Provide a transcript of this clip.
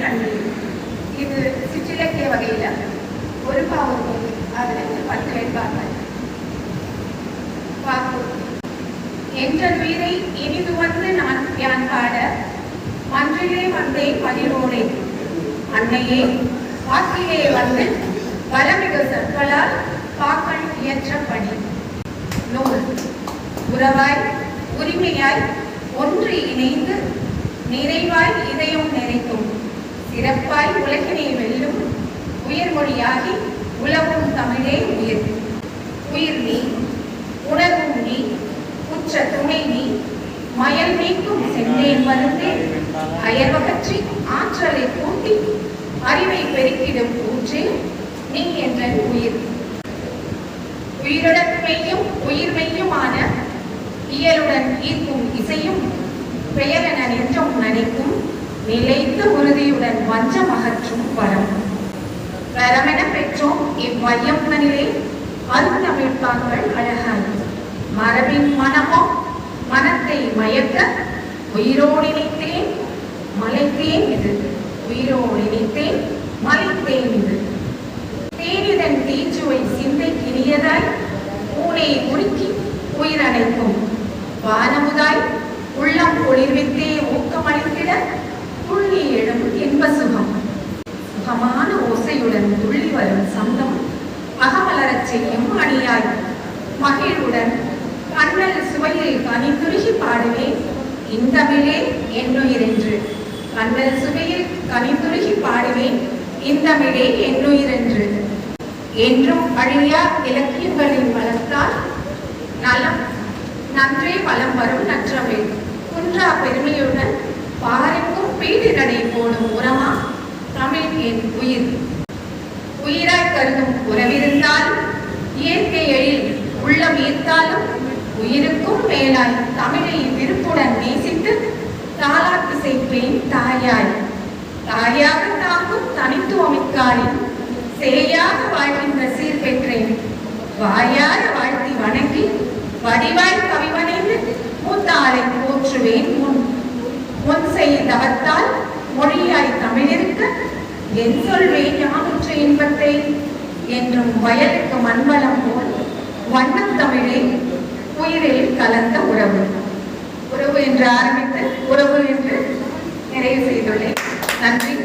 கண்ணீர் இது சிற்றிலக்கிய வகையில ஒரு பாவம் அதுல இருந்து பத்து வேட்பார்கள் என்ற வீரை இனிது வந்து நான் யான் பாட மன்றிலே வந்தேன் பதினோடே அன்னையே வாக்கிலே வந்து வரமிகு சொற்களால் பாக்கள் இயற்ற பணி. நூல் உறவாய் உரிமையாய் ஒன்று இணைந்து நிறைவாய் இதயம் நிறைக்கும் சிறப்பாய் உலகினை வெல்லும் உயிர்மொழியாகி உலகும் தமிழே உயிர். உயிர் நீ உணர்வும் நீ உற்ற துணை நீ மயல் நீக்கும் செந்தேன் மருந்தே அயர்வகற்றி ஆற்றலை கூட்டி அறிவை பெருக்கிடும் ஊற்றே நீ என்ற உயிர். உயிருடன்மையும் உயிர்மையுமான இயலுடன் ஈர்க்கும் இசையும் பெயரென நெஞ்சம் நனைக்கும் நிலைத்த உறுதியுடன் வஞ்சம் அகற்றும் வரம். வரமென பெற்றோம் இவ்வையம் நிலை அருந்தமிழ்ப்பாங்கள் அழகாய். மரபின் மனமோ மனத்தை மயக்க உயிரோடினைத்தேன் மலைத்தேன் இது. உயிரோடு இணைத்தேன் மலைத்தேன் இது. தேனிதன் தீச்சுவை சிந்தை கிணியதாய் பூனை உருக்கி உயிரணைக்கும். வானமுதாய் உள்ளம் குளிர்வித்தே ஊக்கமளித்திட மகிழ்ச்சியுடன் துள்ளி வரும் சந்தம். அகமலரச் செய்யும் அணியாய் மகிழ்வுடன் கண்ணல் சுவையில் கனிந்துருகி பாடுவேன் இந்தமிழே என்னுயிரென்று. கண்ணல் சுவையில் கனிந்துருகி பாடுவேன் இந்தமிழே என்னுயிரென்று. என்றும் அழியா இலக்கியங்களின் வளர்த்தால் நலம் நன்றே பலம் வரும் நற்றமிழ். குன்றா பெருமையுடன் பாரெங்கும் பீடிநடை போடும் உரமா தமிழ் என் உயிர். உயிராய் கருதும் உறவிருந்தால் இயற்கை எழில் உள்ளம் ஈர்த்தாலும் உயிருக்கும் மேலாய் தமிழை விருப்புடன் நேசித்து தாளாட்டு செய்ப்பேன் தாயாய். தாயாக தாக்கும் தனித்துவமிக்காரின் சேயாக வாழ்கின்ற சீர் பெற்றேன். வாயார வாழ்த்தி வணங்கி வடிவாய் கவிவனைந்து மூத்தாரை போற்றுவேன் முன். முன் செய் தவத்தால் மொழியாய் தமிழிருக்க என் சொல்வேன் யாமுற்ற இன்பத்தை என்றும் வயலுக்கு மண்வளம் போல் வண்ணம் தமிழே உயிரில் கலந்த உறவு. உறவு என்று ஆரம்பித்து உறவு என்று நிறைவு செய்துள்ளேன். நன்றி.